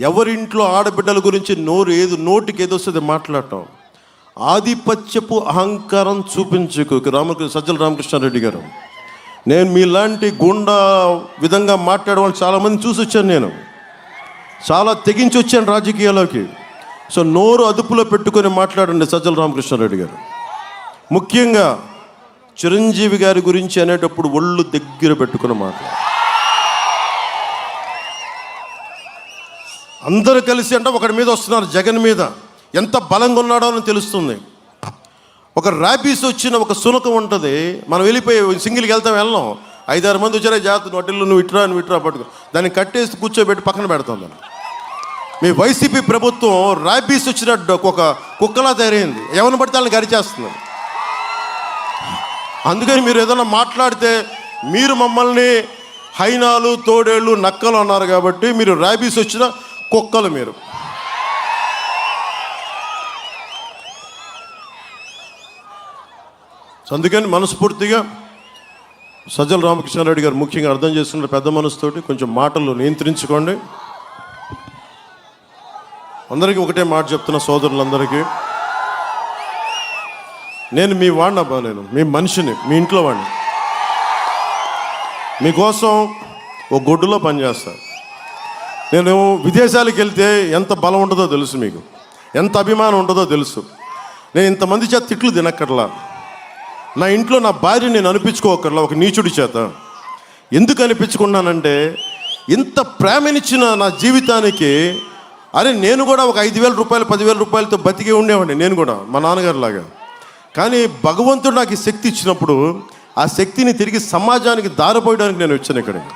ఎవరింట్లో ఆడబిడ్డల గురించి నోరు ఏదో నోటికి ఏదో వస్తుంది మాట్లాడటం. ఆధిపత్యపు అహంకారం చూపించుకు. రామకృష్ణ సజ్జల రామకృష్ణారెడ్డి గారు. నేను మీలాంటి గుండా విధంగా మాట్లాడేవాళ్ళు చాలామంది చూసి వచ్చాను నేను. చాలా తెగించి వచ్చాను రాజకీయాల్లోకి. సో నోరు అదుపులో పెట్టుకొని మాట్లాడండి సజ్జల రామకృష్ణారెడ్డి గారు. ముఖ్యంగా చిరంజీవి గారి గురించి అనేటప్పుడు ఒళ్ళు దగ్గర పెట్టుకుని మాట్లాడు. అందరూ కలిసి అంటే ఒకడి మీద వస్తున్నారు జగన్ మీద. ఎంత బలంగా ఉన్నాడో అని తెలుస్తుంది. ఒక ర్యాపీస్ వచ్చిన ఒక సునకం ఉంటుంది. మనం వెళ్ళిపోయి సింగిల్కి వెళ్తాం వెళ్ళాం. ఐదారు మంది వచ్చారే జాగ్రత్త నోటిల్లు నువ్వు ఇట్రా నువ్వు ఇట్రా పట్టుకో. దాన్ని కట్టేసి కూర్చోబెట్టి పక్కన పెడతాం దాన్ని. మీ వైసీపీ ప్రభుత్వం ర్యాబీస్ వచ్చిన ఒక కుక్కలా తయారైంది. ఎవరిని పడితే వాళ్ళని గరిచేస్తున్నారు అందుకని మీరు ఏదైనా మాట్లాడితే మీరు మమ్మల్ని హైనాలు తోడేళ్ళు నక్కలు అన్నారు కాబట్టి మీరు ర్యాబీస్ వచ్చిన కుక్కలు మీరు. అందుకని మనస్ఫూర్తిగా సజ్జల రామకృష్ణారెడ్డి గారు ముఖ్యంగా అర్థం చేసుకున్న పెద్ద మనసుతోటి కొంచెం మాటలు నియంత్రించుకోండి. అందరికీ ఒకటే మాట చెప్తున్న సోదరులందరికీ నేను మీ వాడిని అబ్బా నేను మీ మనిషిని మీ ఇంట్లో వాడిని. మీకోసం ఓ గొడ్డులో పనిచేస్తాను నేను విదేశాలకు వెళ్తే ఎంత బలం ఉంటుందో తెలుసు మీకు. ఎంత అభిమానం ఉంటుందో తెలుసు. నేను ఇంతమంది చేత తిట్లు తినక్కర్లా. నా ఇంట్లో నా భార్య నేను అనిపించుకోకర్లా ఒక నీచుడి చేత. ఎందుకు అనిపించుకున్నానంటే ఇంత ప్రేమనిచ్చిన నా జీవితానికి అరే నేను కూడా ఒక ఐదు వేల రూపాయలు పదివేల రూపాయలతో బతికే ఉండేవాడిని నేను కూడా మా నాన్నగారు లాగా కానీ భగవంతుడు నాకు ఈ శక్తి ఇచ్చినప్పుడు ఆ శక్తిని తిరిగి సమాజానికి దారిపోయడానికి నేను వచ్చాను ఇక్కడికి.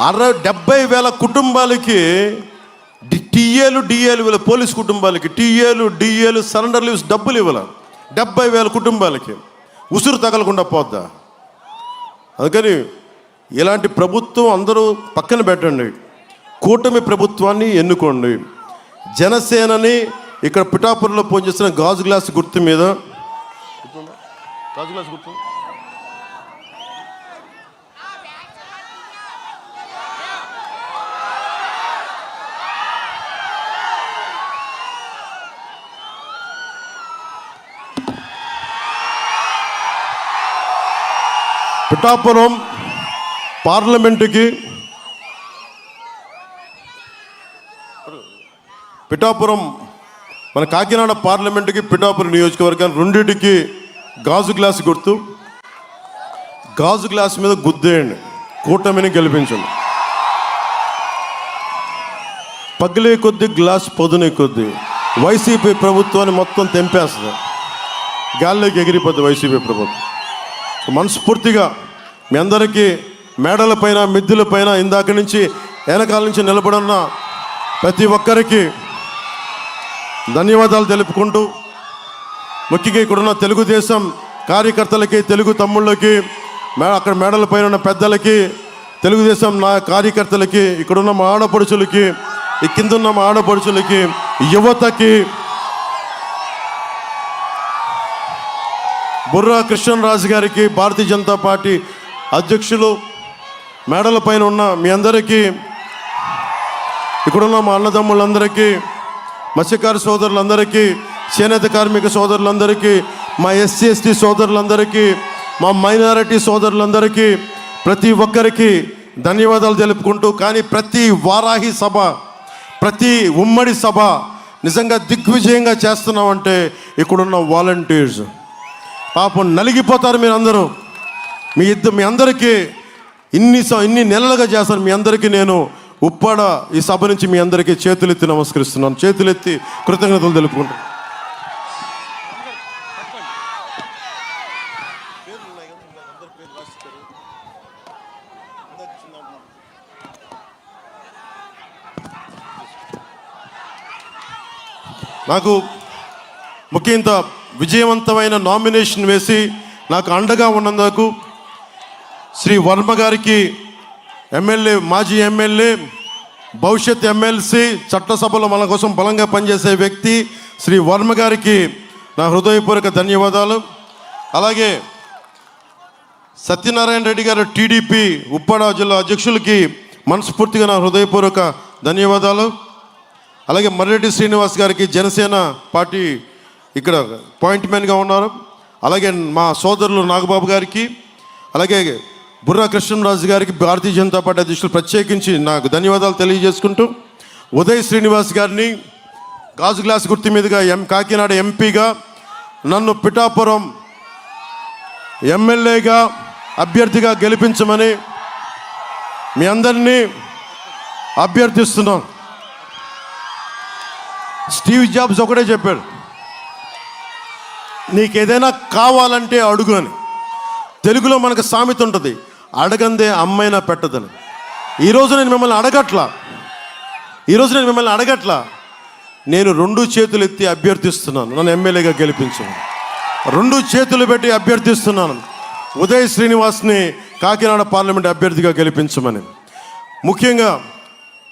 అరవై డెబ్బై వేల కుటుంబాలకి టీఏలు డిఏలు ఇవ్వాలి పోలీస్ కుటుంబాలకి టీఏలు డిఏలు సరెండర్ లీవ్స్ డబ్బులు ఇవ్వాలి. డెబ్బై వేల కుటుంబాలకి. ఉసురు తగలకుండా పోద్దా? అందుకని ఇలాంటి ప్రభుత్వం అందరూ పక్కన పెట్టండి. కూటమి ప్రభుత్వాన్ని ఎన్నుకోండి. జనసేనని ఇక్కడ పిఠాపురంలో పనిచేస్తున్న గాజు గ్లాస్ గుర్తు మీద. గాజు గ్లాస్ గుర్తు? పిఠాపురం పార్లమెంటుకి పిఠాపురం మన కాకినాడ పార్లమెంటుకి పిఠాపురం నియోజకవర్గాన్ని రెండింటికి గాజు గ్లాస్ గుర్తు. గాజు గ్లాస్ మీద గుద్దేయండి. కూటమిని గెలిపించండి. పగిలే కొద్ది గ్లాస్ పొదునే కొద్ది వైసీపీ ప్రభుత్వాన్ని మొత్తం తెంపేస్తుంది. గాల్లోకి ఎగిరిపోద్ది వైసీపీ ప్రభుత్వం. మనస్ఫూర్తిగా మీ అందరికీ మేడల పైన మిద్దుల పైన ఇందాక నుంచి వెనకాల నుంచి నిలబడున్న ప్రతి ఒక్కరికి ధన్యవాదాలు తెలుపుకుంటూ ముఖ్యంగా ఇక్కడున్న తెలుగుదేశం కార్యకర్తలకి తెలుగు తమ్ముళ్ళకి మే అక్కడ మేడల పైన ఉన్న పెద్దలకి తెలుగుదేశం నా కార్యకర్తలకి ఇక్కడున్న మా ఆడపడుచులకి ఈ కింద ఉన్న మా ఆడపడుచులకి యువతకి బుర్రా కృష్ణరాజు గారికి భారతీయ జనతా పార్టీ అధ్యక్షులు మేడల పైన ఉన్న మీ అందరికీ ఇక్కడున్న మా అన్నదమ్ములందరికీ మత్స్యకార సోదరులందరికీ చేనేత కార్మిక సోదరులందరికీ మా ఎస్సీ ఎస్టీ సోదరులందరికీ మా మైనారిటీ సోదరులందరికీ ప్రతి ఒక్కరికి ధన్యవాదాలు తెలుపుకుంటూ కానీ ప్రతి వారాహి సభ ప్రతి ఉమ్మడి సభ నిజంగా దిగ్విజయంగా చేస్తున్నామంటే ఇక్కడున్న వాలంటీర్స్. పాపం నలిగిపోతారు మీరందరూ. మీ ఇద్దరు మీ అందరికీ ఇన్ని స- ఇన్ని నెలలుగా చేస్తాను. మీ అందరికీ నేను ఉప్పాడ ఈ సభ నుంచి మీ అందరికీ చేతులెత్తి నమస్కరిస్తున్నాను. చేతులెత్తి కృతజ్ఞతలు తెలుపుకుంటాను నాకు ముఖ్యంగా విజయవంతమైన నామినేషన్ వేసి నాకు అండగా ఉన్నందుకు శ్రీ వర్మ గారికి ఎమ్మెల్యే మాజీ ఎమ్మెల్యే భవిష్యత్ ఎమ్మెల్సీ చట్టసభలో మన కోసం బలంగా పనిచేసే వ్యక్తి శ్రీ వర్మ గారికి నా హృదయపూర్వక ధన్యవాదాలు. అలాగే సత్యనారాయణ రెడ్డి గారు టీడీపీ ఉప్పాడ జిల్లా అధ్యక్షులకి మనస్ఫూర్తిగా నా హృదయపూర్వక ధన్యవాదాలు. అలాగే మర్రెడ్డి శ్రీనివాస్ గారికి జనసేన పార్టీ ఇక్కడ పాయింట్ మ్యాన్గా ఉన్నారు. అలాగే మా సోదరులు నాగబాబు గారికి అలాగే బుర్రా కృష్ణరాజు గారికి భారతీయ జనతా పార్టీ అధ్యక్షులు ప్రత్యేకించి నాకు ధన్యవాదాలు తెలియజేసుకుంటూ ఉదయ్ శ్రీనివాస్ గారిని గాజు గ్లాస్ గుర్తు మీదుగా ఎం కాకినాడ ఎంపీగా నన్ను పిఠాపురం ఎమ్మెల్యేగా అభ్యర్థిగా గెలిపించమని మీ అందరినీ అభ్యర్థిస్తున్నాం స్టీవ్ జాబ్స్ ఒకటే చెప్పాడు నీకు ఏదైనా కావాలంటే అడుగు అని. తెలుగులో మనకు సామెత ఉంటుంది అడగందే అమ్మైనా పెట్టదని. ఈరోజు నేను మిమ్మల్ని అడగట్లా. ఈరోజు నేను మిమ్మల్ని అడగట్లా. నేను రెండు చేతులు ఎత్తి అభ్యర్థిస్తున్నాను. నన్ను ఎమ్మెల్యేగా గెలిపించను రెండు చేతులు పెట్టి అభ్యర్థిస్తున్నాను. ఉదయ్ శ్రీనివాస్ని కాకినాడ పార్లమెంట్ అభ్యర్థిగా గెలిపించమని. ముఖ్యంగా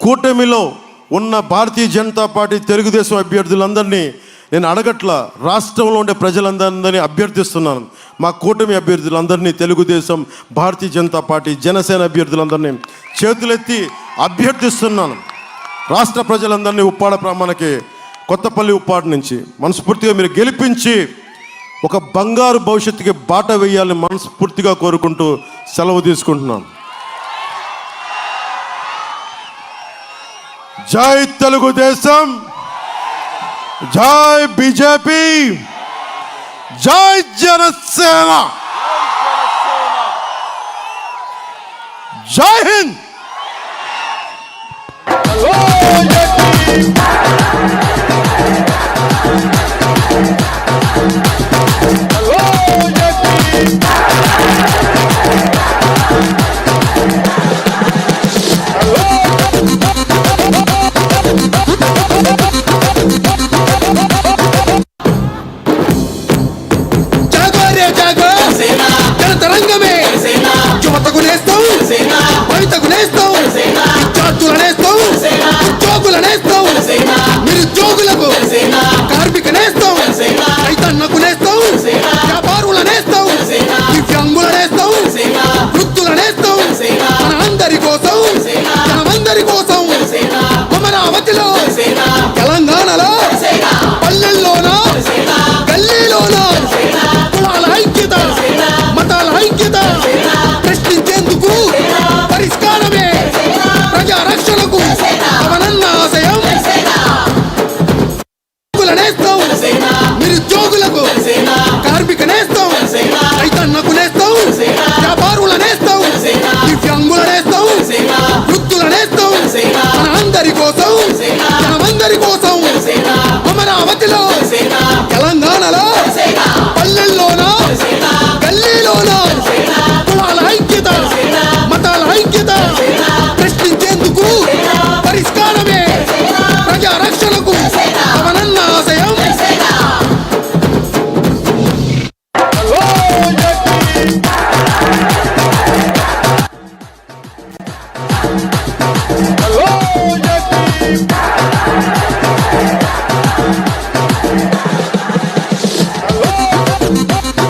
కూటమిలో ఉన్న భారతీయ జనతా పార్టీ తెలుగుదేశం అభ్యర్థులందరినీ నేను అడగట్ల రాష్ట్రంలో ఉండే ప్రజలందరినీ అభ్యర్థిస్తున్నాను. మా కూటమి అభ్యర్థులందరినీ తెలుగుదేశం భారతీయ జనతా పార్టీ జనసేన అభ్యర్థులందరినీ చేతులెత్తి అభ్యర్థిస్తున్నాను. రాష్ట్ర ప్రజలందరినీ ఉప్పాడ ప్రామాణకి కొత్తపల్లి ఉప్పాడ నుంచి మనస్ఫూర్తిగా మీరు గెలిపించి ఒక బంగారు భవిష్యత్తుకి బాట వేయాలని మనస్ఫూర్తిగా కోరుకుంటూ సెలవు తీసుకుంటున్నాను. జై తెలుగుదేశం! జై బీజేపీ జై జనసేన జై హింద్ కోసం అమరావతిలో